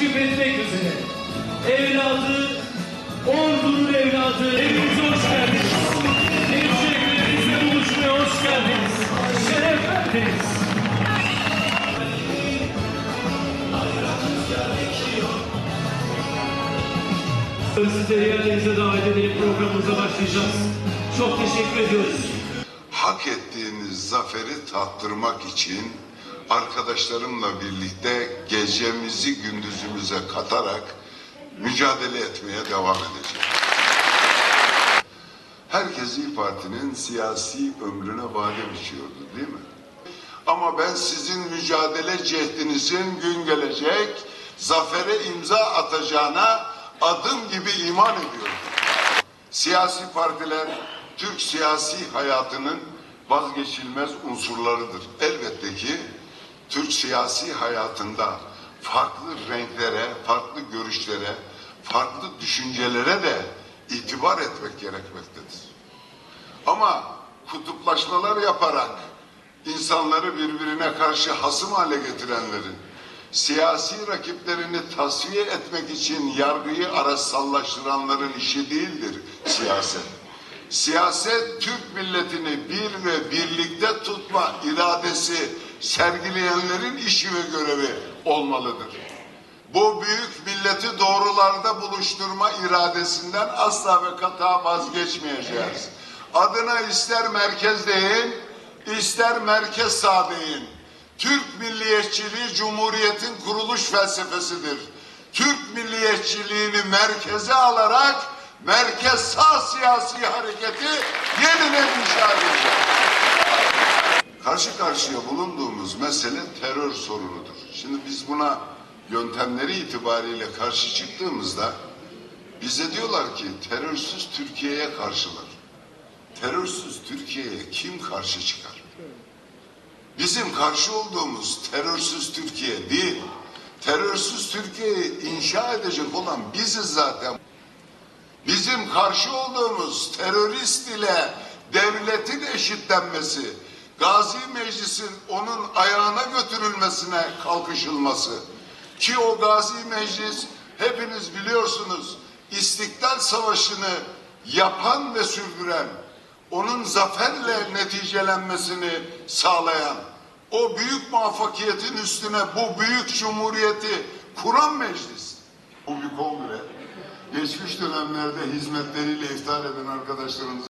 teşrif etmek üzere. Evladı, ordunun evladı, evimize hoş geldiniz. Hemşehrilerimizle buluşmaya hoş geldiniz. Şeref verdiniz. Size yerlerinize davet edelim programımıza başlayacağız. Çok teşekkür ediyoruz. hak ettiğiniz zaferi tattırmak için arkadaşlarımla birlikte gecemizi gündüzümüze katarak mücadele etmeye devam edeceğim. Herkes İYİ Parti'nin siyasi ömrüne vade biçiyordu değil mi? Ama ben sizin mücadele cehdinizin gün gelecek zafere imza atacağına adım gibi iman ediyorum. Siyasi partiler Türk siyasi hayatının vazgeçilmez unsurlarıdır. Elbette ki Türk siyasi hayatında farklı renklere, farklı görüşlere, farklı düşüncelere de itibar etmek gerekmektedir. Ama kutuplaşmalar yaparak insanları birbirine karşı hasım hale getirenlerin siyasi rakiplerini tasfiye etmek için yargıyı araçsallaştıranların işi değildir siyaset. Siyaset Türk milletini bir ve birlikte tutma iradesi sergileyenlerin işi ve görevi olmalıdır. Bu büyük milleti doğrularda buluşturma iradesinden asla ve kata vazgeçmeyeceğiz. Adına ister merkez deyin, ister merkez sağ deyin. Türk milliyetçiliği Cumhuriyet'in kuruluş felsefesidir. Türk milliyetçiliğini merkeze alarak merkez sağ siyasi hareketi yeniden inşa edeceğiz. Karşı karşıya bulunduğumuz mesele terör sorunudur. Şimdi biz buna yöntemleri itibariyle karşı çıktığımızda bize diyorlar ki terörsüz Türkiye'ye karşılar. Terörsüz Türkiye'ye kim karşı çıkar? Bizim karşı olduğumuz terörsüz Türkiye değil, terörsüz Türkiye'yi inşa edecek olan biziz zaten. Bizim karşı olduğumuz terörist ile devletin eşitlenmesi, Gazi Meclis'in onun ayağına götürülmesine kalkışılması ki o Gazi Meclis hepiniz biliyorsunuz İstiklal Savaşı'nı yapan ve sürdüren, onun zaferle neticelenmesini sağlayan, o büyük muvaffakiyetin üstüne bu büyük cumhuriyeti kuran meclis. Bu bir kongre. Geçmiş dönemlerde hizmetleriyle iftihar eden arkadaşlarımız